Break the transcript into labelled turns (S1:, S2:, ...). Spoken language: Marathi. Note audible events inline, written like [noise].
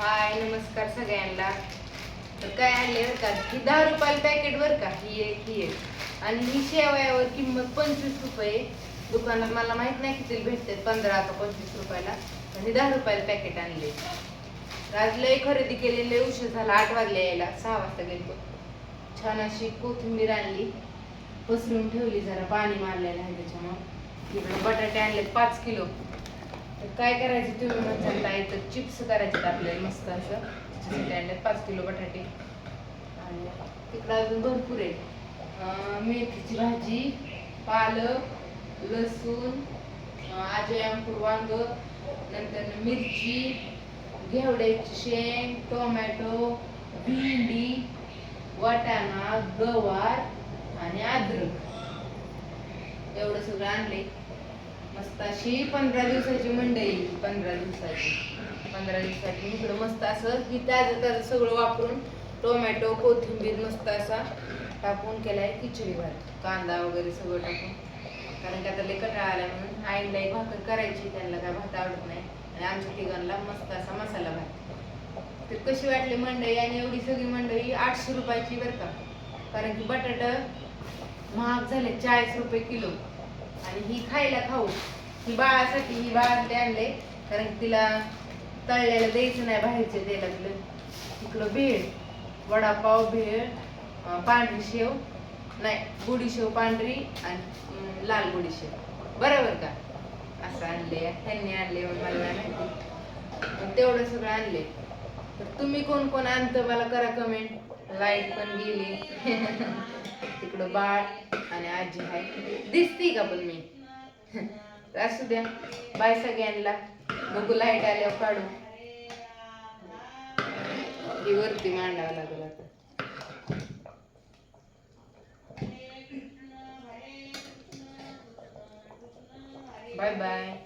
S1: हाय नमस्कार सगळ्यांना. तर काय आणले बरं का? ही दहा रुपयाला पॅकेट बरं का? ही एक ही एक. आणि ही शेवयावर किंमत पंचवीस रुपये. दुकानात मला माहीत नाही किती भेटते पंधरा का पंचवीस रुपयाला. आणि दहा रुपयाला पॅकेट आणले आज लय खरेदी केलेले उशीर झाला आठ वाजले यायला. सहा वाजता गेलो छान अशी कोथिंबीर आणली. पसरून ठेवली जरा पाणी मारलेलं आहे त्याच्यामुळं. इकडे बटाटे आणले पाच किलो. काय करायचं तुम्ही म्हणता तर चिप्स करायचे आपल्याला मस्त असं. त्याच्यासाठी आणले पाच किलो बटाटे. आणि तिकडं अजून भरपूर आहे मेथीची भाजी पालक लसूण अं, आजयांपूर वांग नंतर मिरची घेवड्याची शेंग टोमॅटो भेंडी वाटाणा गवार आणि अद्रक. एवढं सगळं आणले मस्त अशी पंधरा दिवसाची मंडई पंधरा दिवसाची. पंधरा दिवसाची. इकडं मस्त असं ही ताजं ताजं सगळं वापरून टोमॅटो कोथिंबीर मस्त असा टाकून केलाय खिचडी भात. कांदा वगैरे सगळं टाकून. कारण की आता लय कंटाळा आला म्हणून आईला एक भाकर करायची त्यांना काय भात आवडत नाही. आणि आमच्या ठिकाणला मस्त असा मसाला भात. तर कशी वाटली मंडई? आणि एवढी सगळी मंडई आठशे रुपयाची बरं का? कारण की बटाटा महाग झाले चाळीस रुपये किलो. आणि ही खायला खाऊ. ही बाळासाठी ही बाळासाठी आणले कारण तिला तळलेलं द्यायचं नाही बाहेरच्या तेलातलं. तिकडं भेळ वडापाव भेळ पांढरी शेव नाही गुडी शेव पांढरी आणि लाल गुडी शेव. बरोबर का? असं आणले त्यांनी आणले मला नाही माहिती. तेवढं सगळं आणले तर तुम्ही कोण कोण आणतं मला करा कमेंट लाइट पण गेली. [laughs] तिकडं बाळ आणि आजी आहे दिसती का पण मी? [laughs] असू द्या. बाय सगळ्यांना. बघू लाइट आल्यावर काढू. ही वरती मांडावं लागेल आता. Bye bye.